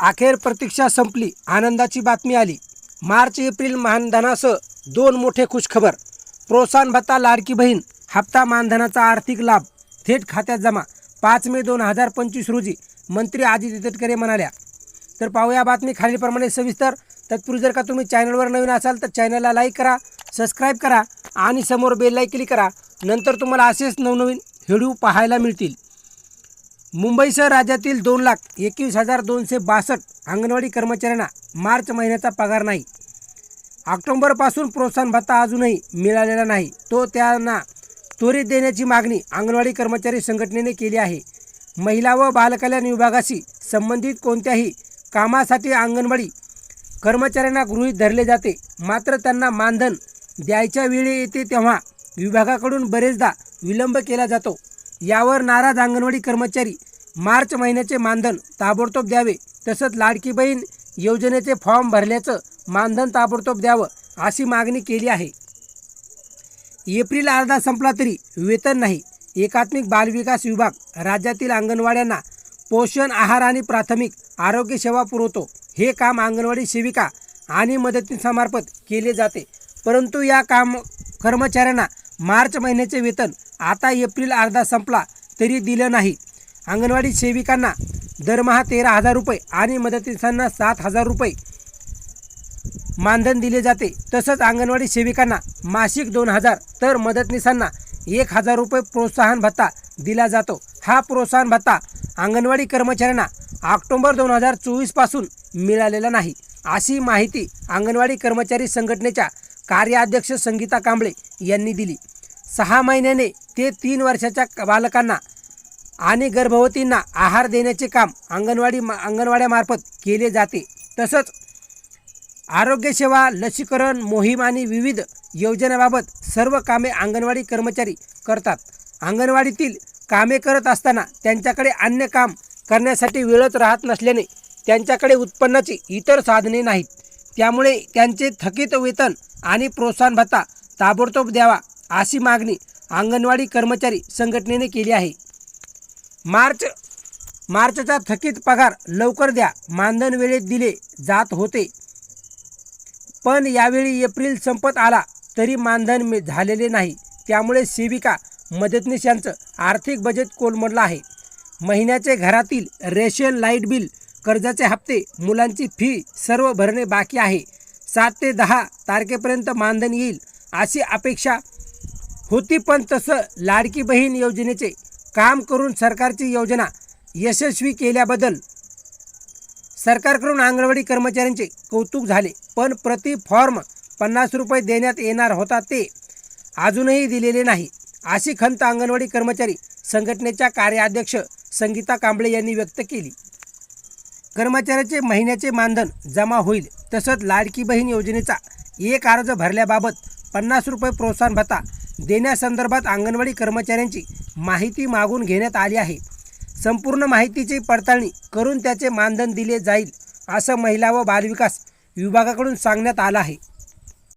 अखेर प्रतीक्षा संपली. आनंदाची बातमी आली. मार्च एप्रिल मानधनासह दोन मोठे खुशखबर. प्रोत्साहन भत्ता लाडकी बहीण हप्ता मानधनाचा आर्थिक लाभ थेट खात्यात जमा. पाच मे दोन हजार पंचवीस रोजी मंत्री आदित्य तटकरे म्हणाल्या. तर पाहूया बातमी खालीलप्रमाणे सविस्तर. तत्पूर्वी जर का तुम्ही चॅनलवर नवीन असाल तर चॅनलला लाईक करा सबस्क्राईब करा आणि समोर बेल लाईक क्लिक करा. नंतर तुम्हाला असेच नवनवीन व्हिडिओ पाहायला मिळतील. मुंबईसह राज्यातील दोन लाख एकवीस हजार दोनशे बासष्ट अंगणवाडी कर्मचाऱ्यांना मार्च महिन्याचा पगार नाही. ऑक्टोंबरपासून प्रोत्साहन भत्ता अजूनही मिळालेला नाही. तो त्यांना त्वरित देण्याची मागणी अंगणवाडी कर्मचारी संघटनेने केली आहे. महिला व बालकल्याण विभागाशी संबंधित कोणत्याही कामासाठी अंगणवाडी कर्मचाऱ्यांना गृहीत धरले जाते. मात्र त्यांना मानधन द्यायच्या वेळी येते तेव्हा विभागाकडून बरेचदा विलंब केला जातो. यावर नाराज अंगणवाडी कर्मचारी मार्च महिन्याचे मानधन ताबडतोब द्यावे तसंच लाडकी बहीण योजनेचे फॉर्म भरल्याचं मानधन ताबडतोब द्यावं अशी मागणी केली आहे. एप्रिल अर्धा संपला तरी वेतन नाही. एकात्मिक बालविकास विभाग राज्यातील अंगणवाड्यांना पोषण आहार आणि प्राथमिक आरोग्य सेवा पुरवतो. हे काम अंगणवाडी सेविका आणि मदतींसामार्फत केले जाते. परंतु या काम कर्मचाऱ्यांना मार्च महिन्याचे वेतन आता एप्रिल अर्धा संपला तरी दिलं नाही. अंगणवाडी सेविकांना दरमहा तेरा हजार रुपये आणि मदतीसांना सात हजार रुपये मानधन दिले जाते. तसंच अंगणवाडी सेविकांना मासिक दोन हजार तर मदतनीसांना एक हजार रुपये प्रोत्साहन भत्ता दिला जातो. हा प्रोत्साहन भत्ता अंगणवाडी कर्मचाऱ्यांना ऑक्टोंबर दोन हजार चोवीसपासून मिळालेला नाही. अशी माहिती अंगणवाडी कर्मचारी संघटनेच्या कार्याध्यक्ष संगीता कांबळे यांनी दिली. सहा महिन्याने ते तीन वर्षाच्या बालकांना आणि गर्भवतींना आहार देण्याचे काम अंगणवाडी अंगणवाड्यामार्फत केले जाते. तसंच आरोग्यसेवा लसीकरण मोहीम आणि विविध योजनाबाबत सर्व कामे अंगणवाडी कर्मचारी करतात. अंगणवाडीतील कामे करत असताना त्यांच्याकडे अन्य काम करण्यासाठी वेळच राहत नसल्याने त्यांच्याकडे उत्पन्नाची इतर साधने नाहीत. त्यामुळे त्यांचे थकीत वेतन आणि प्रोत्साहन भत्ता ताबडतोब द्यावा अशी मागणी अंगणवाडी कर्मचारी संघटनेने केली आहे. मार्च मार्चचा थकीत पगार लवकर द्या मानधन वेळेत दिले जात होते. पण यावेळी एप्रिल संपत आला तरी मानधन झालेले नाही. त्यामुळे सेविका मदतनीस यांचं आर्थिक बजेट कोलमडलं आहे. महिन्याचे घरातील रेशन लाइट बिल कर्जाचे हप्ते मुलांची फी सर्व भरणे बाकी आहे. सात ते दहा तारखेपर्यंत मानधन येईल अशी अपेक्षा होती पण तसं लाडकी बहीण योजनेचे काम करून सरकारची योजना यशस्वी केल्याबद्दल सरकारकडून अंगणवाडी कर्मचाऱ्यांचे कौतुक झाले. पण प्रति फॉर्म पन्नास रुपये देण्यात येणार होता ते अजूनही दिलेले नाही. अशी खंत अंगणवाडी कर्मचारी संघटनेच्या कार्याध्यक्ष संगीता कांबळे यांनी व्यक्त केली. कर्मचाऱ्याचे महिन्याचे मानधन जमा होईल तसंच लाडकी बहीण योजनेचा एक अर्ज भरल्याबाबत पन्नास रुपये प्रोत्साहन भत्ता देण्यासंदर्भात अंगणवाडी कर्मचाऱ्यांची माहिती मागून घेण्यात आली आहे. संपूर्ण माहितीची पडताळणी करून त्याचे मानधन दिले जाईल असं महिला व बालविकास विभागाकडून सांगण्यात आलं आहे.